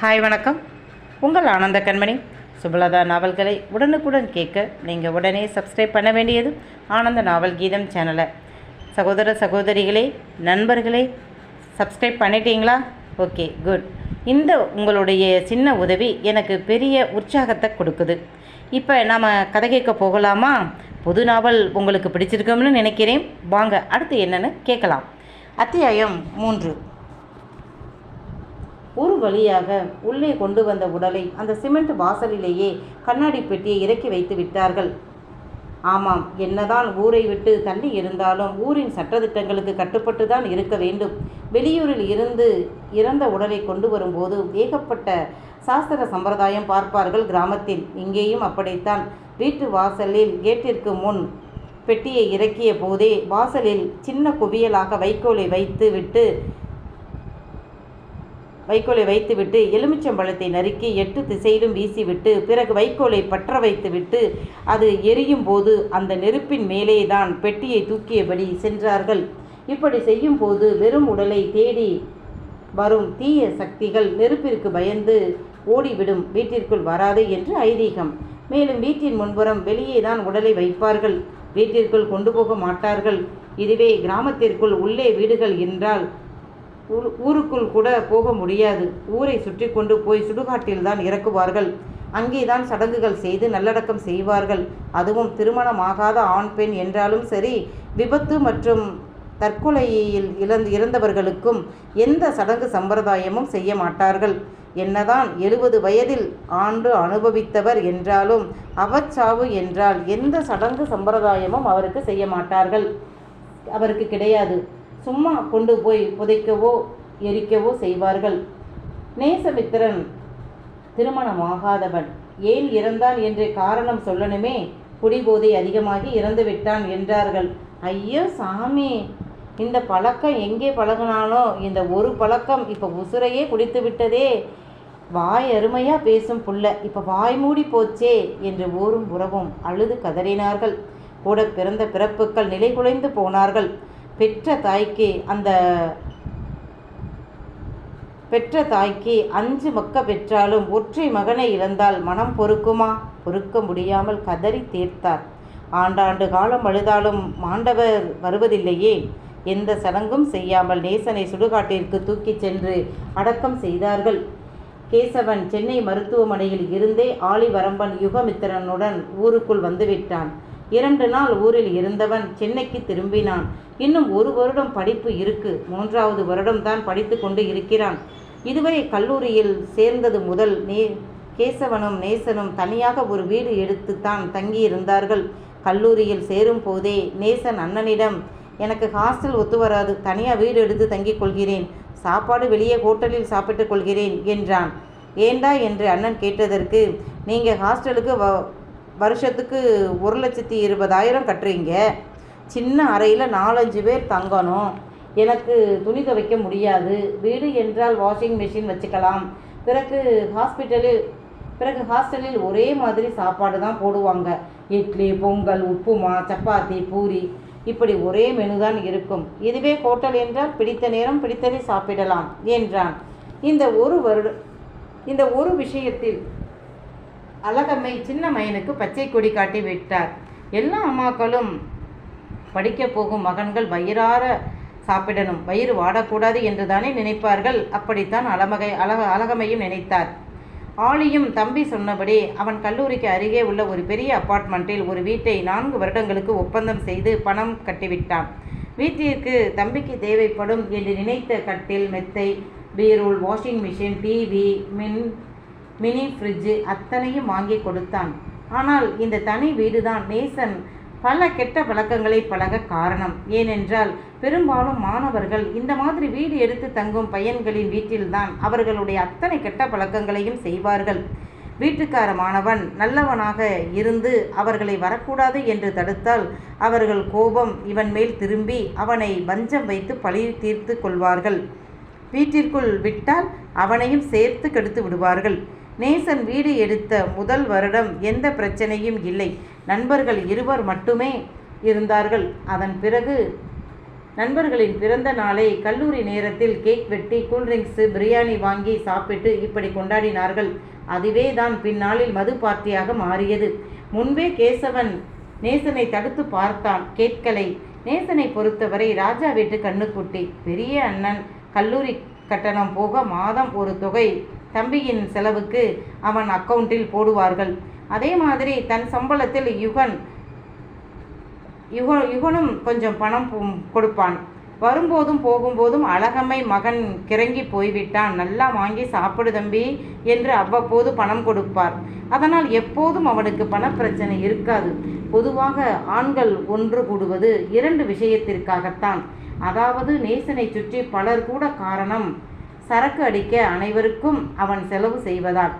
Hi வணக்கம். உங்கள் ஆனந்த கண்மணி. சுபலதா நாவல்களை உடனுக்குடன் கேட்க நீங்கள் உடனே சப்ஸ்கிரைப் பண்ண வேண்டியது ஆனந்த நாவல் கீதம் சேனலை. சகோதர சகோதரிகளே நண்பர்களே சப்ஸ்கிரைப் பண்ணிட்டீங்களா? ஓகே குட் இந்த உங்களுடைய சின்ன உதவி எனக்கு பெரிய உற்சாகத்தை கொடுக்குது. இப்போ நாம் கதை கேட்க போகலாமா? புது நாவல் உங்களுக்கு பிடிச்சிருக்கோம்னு நினைக்கிறேன். வாங்க அடுத்து என்னென்னு கேட்கலாம். அத்தியாயம் மூன்று. ஒரு வழியாக உள்ளே கொண்டு வந்த உடலை அந்த சிமெண்ட் வாசலிலேயே கண்ணாடி பெட்டியை இறக்கி வைத்து விட்டார்கள். ஆமாம் என்னதான் ஊரை விட்டு தள்ளி இருந்தாலும் ஊரின் சட்டதிட்டங்களுக்கு கட்டுப்பட்டு தான் இருக்க வேண்டும். வெளியூரில் இருந்து இறந்த உடலை கொண்டு வரும்போது ஏகப்பட்ட சாஸ்திர சம்பிரதாயம் பார்ப்பார்கள் கிராமத்தில். இங்கேயும் அப்படித்தான். வீட்டு வாசலில் கேட்டிற்கு முன் பெட்டியை இறக்கிய போதே வாசலில் சின்ன குவியலாக வைக்கோலை வைத்து விட்டு வைக்கோலை வைத்துவிட்டு எலுமிச்சம்பழத்தை நறுக்கி எட்டு திசையிலும் வீசிவிட்டு பிறகு வைக்கோலை பற்ற வைத்துவிட்டு அது எரியும் போது அந்த நெருப்பின் மேலே தான் பெட்டியை தூக்கியபடி சென்றார்கள். இப்படி செய்யும் போது வெறும் உடலை தேடி வரும் தீய சக்திகள் நெருப்பிற்கு பயந்து ஓடிவிடும். வீட்டிற்குள் வராது என்று ஐதீகம். மேலும் வீட்டின் முன்புறம் வெளியே தான் உடலை வைப்பார்கள். வீட்டிற்குள் கொண்டு போக மாட்டார்கள். இதுவே கிராமத்திற்குள் உள்ளே வீடுகள் என்றால் ஊர் ஊருக்குள் கூட போக முடியாது. ஊரை சுற்றி கொண்டு போய் சுடுகாட்டில் தான் இறக்குவார்கள். அங்கேதான் சடங்குகள் செய்து நல்லடக்கம் செய்வார்கள். அதுவும் திருமணமாகாத ஆண் பெண் என்றாலும் சரி விபத்து மற்றும் தற்கொலையில் இழந்து இறந்தவர்களுக்கும் எந்த சடங்கு சம்பிரதாயமும் செய்ய மாட்டார்கள். என்னதான் எழுபது வயதில் ஆண்டு அனுபவித்தவர் என்றாலும் அவச்சாவு என்றால் எந்த சடங்கு சம்பிரதாயமும் அவருக்கு செய்ய மாட்டார்கள். அவருக்கு கிடையாது. சும்மா கொண்டு போய் புதைக்கவோ எரிக்கவோ செய்வார்கள். நேசமித்திரன் திருமணமாகாதவன். ஏன் இறந்தான் என்று காரணம் சொல்லணுமே. குடிபோதை அதிகமாகி இறந்து விட்டான் என்றார்கள். ஐயோ சாமி! இந்த பழக்கம் எங்கே பழகினானோ? இந்த ஒரு பழக்கம் இப்போ உசுரையே குடித்து விட்டதே. வாய் அருமையாக பேசும் புள்ள இப்போ வாய் மூடி போச்சே என்று ஊரும் உறவும் அழுது கதறினார்கள். கூட பிறந்த பிறப்புக்கள் நிலை குலைந்து போனார்கள். பெற்ற தாய்க்கு அந்த பெற்ற தாய்க்கு அஞ்சு மக்க பெற்றாலும் ஒற்றை மகனை இழந்தால் மனம் பொறுக்குமா? பொறுக்க முடியாமல் கதறி தீர்த்தார். ஆண்டாண்டு காலம் அழுதாலும் மாண்டவர் வருவதில்லையே. எந்த சடங்கும் செய்யாமல் நேசனை சுடுகாட்டிற்கு தூக்கிச் சென்று அடக்கம் செய்தார்கள். கேசவன் சென்னை மருத்துவமனையில் இருந்தே ஆலிவரம்பன் யுகமித்திரனுடன் ஊருக்குள் வந்துவிட்டான். இரண்டு நாள் ஊரில் இருந்தவன் சென்னைக்கு திரும்பினான். இன்னும் ஒரு வருடம் படிப்பு இருக்கு. மூன்றாவது வருடம் தான் படித்து கொண்டு இருக்கிறான். இதுவரை கல்லூரியில் சேர்ந்தது முதல் நே கேசவனும் நேசனும் தனியாக ஒரு வீடு எடுத்துத்தான் தங்கியிருந்தார்கள். கல்லூரியில் சேரும் போதே நேசன் அண்ணனிடம் எனக்கு ஹாஸ்டல் ஒத்து வராது. தனியாக வீடு எடுத்து தங்கிக் கொள்கிறேன். சாப்பாடு வெளியே ஹோட்டலில் சாப்பிட்டுக் கொள்கிறேன் என்றான். ஏண்டா? என்று அண்ணன் கேட்டதற்கு நீங்கள் ஹாஸ்டலுக்கு வ வருஷத்துக்கு ஒரு லட்சத்தி இருபதாயிரம் கட்டுறீங்க. சின்ன அறையில் நாலஞ்சு பேர் தங்கணும். எனக்கு துணி துவைக்க முடியாது. வீடு என்றால் வாஷிங் மிஷின் வச்சுக்கலாம். பிறகு ஹாஸ்பிட்டலில் பிறகு ஹாஸ்டலில் ஒரே மாதிரி சாப்பாடு தான் போடுவாங்க. இட்லி பொங்கல் உப்புமா சப்பாத்தி பூரி. இப்படி ஒரே மெனு தான் இருக்கும். இதுவே ஹோட்டல் என்றால் பிடித்த நேரம் பிடித்ததை சாப்பிடலாம் என்றான். இந்த ஒரு வருட இந்த ஒரு விஷயத்தில் அழகம்மை சின்ன மயனுக்கு பச்சை கொடி காட்டி விட்டார். எல்லா அம்மாக்களும் படிக்க போகும் மகன்கள் வயிறார சாப்பிடணும். வயிறு வாடக்கூடாது என்று தானே நினைப்பார்கள். அப்படித்தான் அலமகை அழக அழகமையும் நினைத்தார். ஆளியும் தம்பி சொன்னபடி அவன் கல்லூரிக்கு அருகே உள்ள ஒரு பெரிய அப்பார்ட்மெண்ட்டில் ஒரு வீட்டை நான்கு வருடங்களுக்கு ஒப்பந்தம் செய்து பணம் கட்டிவிட்டான். வீட்டிற்கு தம்பிக்கு தேவைப்படும் என்று நினைத்த கட்டில் மெத்தை பீரோல் வாஷிங் மிஷின் டிவி மின் மினி ஃப்ரிட்ஜு அத்தனையும் வாங்கி கொடுத்தான். ஆனால் இந்த தனி வீடுதான் நேசன் பல கெட்ட பழக்கங்களை பழக காரணம். ஏனென்றால் பெரும்பாலும் மாணவர்கள் இந்த மாதிரி வீடு எடுத்து தங்கும் பையன்களின் வீட்டில்தான் அவர்களுடைய அத்தனை கெட்ட பழக்கங்களையும் செய்வார்கள். வீட்டுக்கார மாணவன் நல்லவனாக இருந்து அவர்களை வரக்கூடாது என்று தடுத்தால் அவர்கள் கோபம் இவன் மேல் திரும்பி அவனை வஞ்சம் வைத்து பழி தீர்த்து கொள்வார்கள். வீட்டிற்குள் விட்டால் அவனையும் சேர்த்து கெடுத்து விடுவார்கள். நேசன் வீடு எடுத்த முதல் வருடம் எந்த பிரச்சனையும் இல்லை. நண்பர்கள் இருவர் மட்டுமே இருந்தார்கள். அதன் பிறகு நண்பர்களின் பிறந்த நாளை கல்லூரி நேரத்தில் கேக் வெட்டி கூல்ட்ரிங்க்ஸு பிரியாணி வாங்கி சாப்பிட்டு இப்படி கொண்டாடினார்கள். அதுவே தான் பின்னாளில் மது பார்ட்டியாக மாறியது. முன்பே கேசவன் நேசனை தடுத்து பார்த்தான் கேட்கலை. நேசனை பொறுத்தவரை ராஜா வீட்டு கண்ணுக்குட்டி பெரிய அண்ணன் கல்லூரி கட்டணம் போக மாதம் ஒரு தொகை தம்பியின் செலவுக்கு அவன் அக்கவுண்டில் போடுவார்கள். அதே மாதிரி தன் சம்பளத்தில் யுகன் யுக யுகனும் கொஞ்சம் பணம் கொடுப்பான். வரும்போதும் போகும்போதும் அழகம்மை மகன் கிறங்கி போய்விட்டான். நல்லா வாங்கி சாப்பிடு தம்பி என்று அவ்வப்போது பணம் கொடுப்பார். அதனால் எப்போதும் அவனுக்கு பணப்பிரச்சனை இருக்காது. பொதுவாக ஆண்கள் ஒன்று கூடுவது இரண்டு விஷயத்திற்காகத்தான். அதாவது நேசனை சுற்றி பலர் கூட காரணம் சரக்கு அடிக்க அனைவருக்கும் அவன் செலவு செய்வதால்.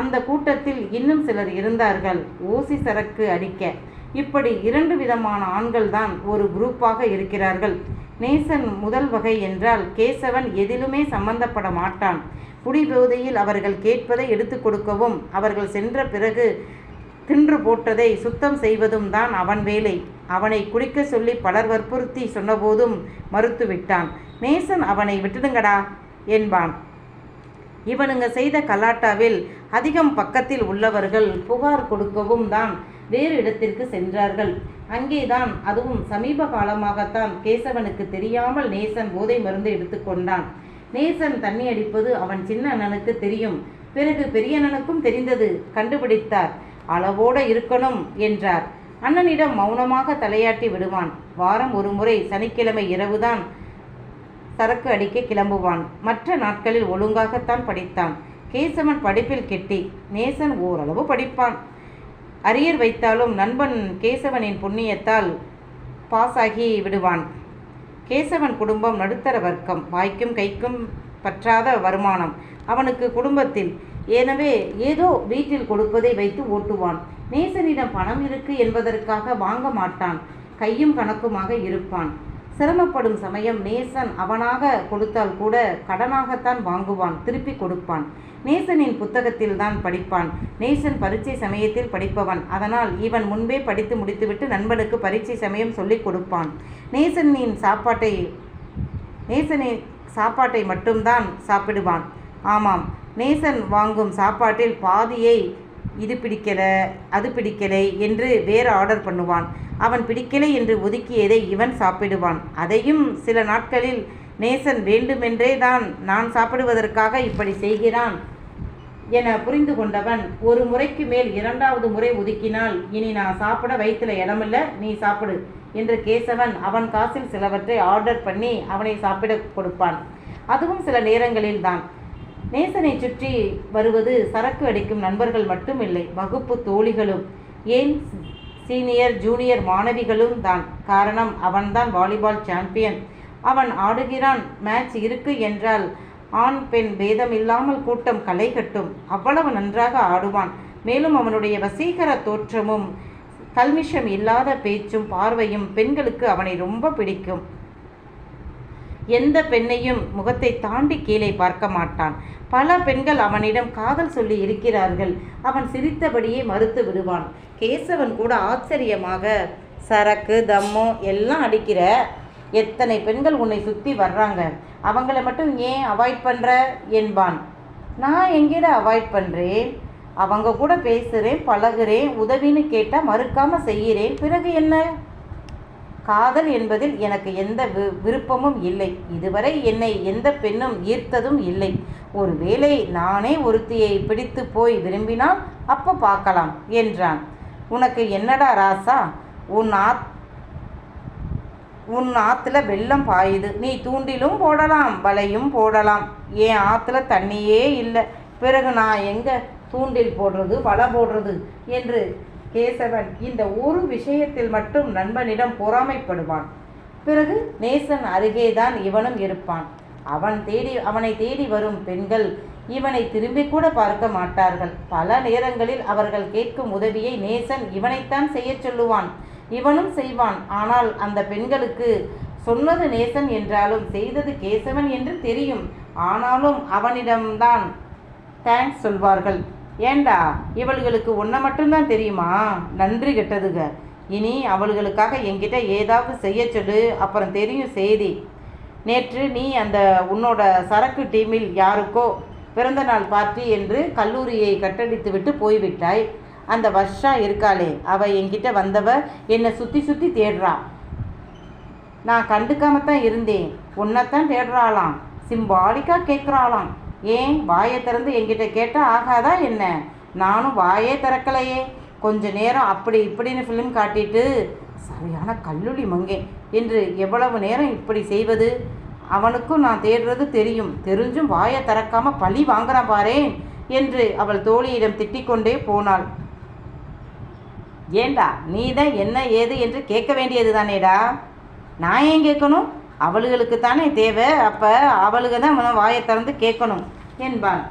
அந்த கூட்டத்தில் இன்னும் சிலர் இருந்தார்கள். ஊசி சரக்கு அடிக்க. இப்படி இரண்டு விதமான ஆண்கள் தான் ஒரு குரூப்பாக இருக்கிறார்கள். நேசன் முதல் வகை என்றால் கேசவன் எதிலுமே சம்பந்தப்பட மாட்டான். குடிபோதையில் அவர்கள் கேட்பதை எடுத்து கொடுக்கவும் அவர்கள் சென்ற பிறகு தின்று போட்டதை சுத்தம் செய்வதும் தான் அவன் வேலை. அவனை குடிக்க சொல்லி பலர் வற்புறுத்தி சொன்னபோதும் மறுத்துவிட்டான். நேசன் அவனை விட்டுடுங்கடா. என்பான். இவனுங்க செய்த கலாட்டாவில் அதிகம் பக்கத்தில் உள்ளவர்கள் புகார் கொடுக்கவும் தான் வேறு இடத்திற்கு சென்றார்கள். அங்கேதான் அதுவும் சமீப காலமாகத்தான் கேசவனுக்கு தெரியாமல் நேசன் போதை மருந்து எடுத்துக்கொண்டான் நேசன் தண்ணி அடிப்பது அவன் சின்ன அண்ணனுக்கு தெரியும். பிறகு பெரிய அண்ணனுக்கும் தெரிந்தது கண்டுபிடித்தார். அளவோட இருக்கணும் என்றார். அண்ணனிடம் மௌனமாக தலையாட்டி விடுவான். வாரம் ஒரு முறை சனிக்கிழமை இரவுதான் சரக்கு அடிக்க கிளம்புவான். மற்ற நாட்களில் ஒழுங்காகத்தான் படித்தான். கேசவன் படிப்பில் கெட்டி நேசன் ஓரளவு படிப்பான். அரியர் வைத்தாலும் நண்பன் கேசவனின் புண்ணியத்தால் பாஸ் ஆகி விடுவான். கேசவன் குடும்பம் நடுத்தர வர்க்கம் வாய்க்கும் கைக்கும் பற்றாத வருமானம். அவனுக்கு குடும்பத்தில் எனவே ஏதோ வீட்டில் கொடுப்பதை வைத்து ஓட்டுவான். நேசனிடம் பணம் இருக்கு என்பதற்காக வாங்க மாட்டான். கையும் கணக்குமாக இருப்பான். சிரமப்படும் சமயம் நேசன் அவனாக கொடுத்தால் கூட கடனாகத்தான் வாங்குவான் திருப்பி கொடுப்பான். நேசனின் புத்தகத்தில் தான் படிப்பான். நேசன் பரீட்சை சமயத்தில் படிப்பவன். அதனால் இவன் முன்பே படித்து முடித்துவிட்டு நண்பனுக்கு பரீட்சை சமயம் சொல்லிக் கொடுப்பான். நேசனின் சாப்பாட்டை நேசனின் சாப்பாட்டை மட்டும்தான் சாப்பிடுவான். ஆமாம் நேசன் வாங்கும் சாப்பாட்டில் பாதியை இது பிடிக்கல அது பிடிக்கலை என்று வேறு ஆர்டர் பண்ணுவான். அவன் பிடிக்கலை என்று ஒதுக்கியதை இவன் சாப்பிடுவான். அதையும் சில நாட்களில் நேசன் வேண்டுமென்றே தான் நான் சாப்பிடுவதற்காக இப்படி செய்கிறான் என புரிந்து கொண்டவன் ஒரு முறைக்கு மேல் இரண்டாவது முறை ஒதுக்கினால் இனி நான் சாப்பிட வயிற்றுல இடமில்ல நீ சாப்பிடு என்று கேசவன் அவன் காசில் சிலவற்றை ஆர்டர் பண்ணி அவனை சாப்பிட கொடுப்பான். அதுவும் சில நேரங்களில் தான். நேசனை சுற்றி வருவது சரக்கு அடிக்கும் நண்பர்கள் மட்டுமில்லை வகுப்பு தோழிகளும். ஏன்? சீனியர் ஜூனியர் மாணவிகளும் தான். காரணம் அவன்தான் வாலிபால் சாம்பியன். அவன் ஆடுகிறான் மேட்ச் இருக்கு என்றால் ஆண் பெண் பேதம் இல்லாமல் கூட்டம் களை கட்டும். அவ்வளவு நன்றாக ஆடுவான். மேலும் அவனுடைய வசீகர தோற்றமும் கல்மிஷம் இல்லாத பேச்சும் பார்வையும் பெண்களுக்கு அவனை ரொம்ப பிடிக்கும். எந்த பெண்ணையும் முகத்தை தாண்டி கீழே பார்க்க மாட்டான். பல பெண்கள் அவனிடம் காதல் சொல்லி இருக்கிறார்கள். அவன் சிரித்தபடியே மறுத்து விடுவான். கேசவன் கூட ஆச்சரியமாக சரக்கு தம்மோ எல்லாம் அடிக்கிற எத்தனை பெண்கள் உன்னை சுற்றி வர்றாங்க? அவங்கள மட்டும் ஏன் அவாய்ட் பண்ணுற என்பான். நான் எங்கேட அவாய்ட் பண்ணுறேன் அவங்க கூட பேசுகிறேன் பழகுறேன் உதவின்னு கேட்டால் மறுக்காமல் செய்கிறேன். பிறகு என்ன? காதல் என்பதில் எனக்கு எந்த வி- விருப்பமும் இல்லை. இதுவரை என்னை எந்த பெண்ணும் ஈர்த்ததும் இல்லை. ஒருவேளை நானே ஒருத்தியை பிடித்து போய் விரும்பினால் அப்போ பார்க்கலாம் என்றான். உனக்கு என்னடா ராசா? உன் ஆத் உன் ஆற்றுல வெள்ளம் பாயுது. நீ தூண்டிலும் போடலாம் வலையும் போடலாம். என் ஆற்றுல தண்ணியே இல்லை. பிறகு நான் எங்கே தூண்டில் போடுறது வலை போடுறது? என்று கேசவன் இந்த ஒரு விஷயத்தில் மட்டும் நண்பனிடம் பொறாமைப்படுவான். பிறகு நேசன் அருகேதான் இவனும் இருப்பான். அவன் தேடி அவனை தேடி வரும் பெண்கள் இவனை திரும்பி கூட பார்க்க மாட்டார்கள். பல நேரங்களில் அவர்கள் கேட்கும் உதவியை நேசன் இவனைத்தான் செய்யச் சொல்லுவான். இவனும் செய்வான். ஆனால் அந்த பெண்களுக்கு சொன்னது நேசன் என்றாலும் செய்தது கேசவன் என்று தெரியும். ஆனாலும் அவனிடம்தான் தேங்க்ஸ் சொல்வார்கள். ஏண்டா இவள்களுக்கு ஒன்றை மட்டும்தான் தெரியுமா? நன்றி கெட்டதுங்க இனி அவள்களுக்காக என்கிட்ட ஏதாவது செய்ய சொல்லு அப்புறம் தெரியும் செய்தி. நேற்று நீ அந்த உன்னோட சரக்கு டீமில் யாருக்கோ பிறந்தநாள் பார்ட்டி என்று கல்லூரியை கட்டடித்து விட்டு போய்விட்டாய். அந்த வர்ஷா இருக்காளே அவ என்கிட்ட வந்தவ என்னை சுற்றி சுற்றி தேடுறா. நான் கண்டுக்காம தான் இருந்தேன். உன்னைத்தான் தேடுறாளாம். சிம்பாலிக்காக கேட்குறாளாம் ஏன் வாயை திறந்து என்கிட்ட கேட்டால் ஆகாதா என்ன? நானும் வாயே திறக்கலையே. கொஞ்ச நேரம் அப்படி இப்படின்னு ஃபிலிம் காட்டிட்டு சரியான கல்லூரி மங்கே என்று எவ்வளவு நேரம் இப்படி செய்வது? அவனுக்கும் நான் தேடுறது தெரியும். தெரிஞ்சும் வாயை திறக்காம பழி வாங்குறான் பாரேன் என்று அவள் தோழியிடம் திட்டிக்கொண்டே போனாள். ஏண்டா நீ தான் என்ன ஏது என்று கேட்க வேண்டியது தானேடா நான் ஏன் கேட்கணும்? அவளுகளுக்கு தானே தேவை? அப்போ அவளுக தான் வாயை திறந்து கேட்கணும் என்பான்.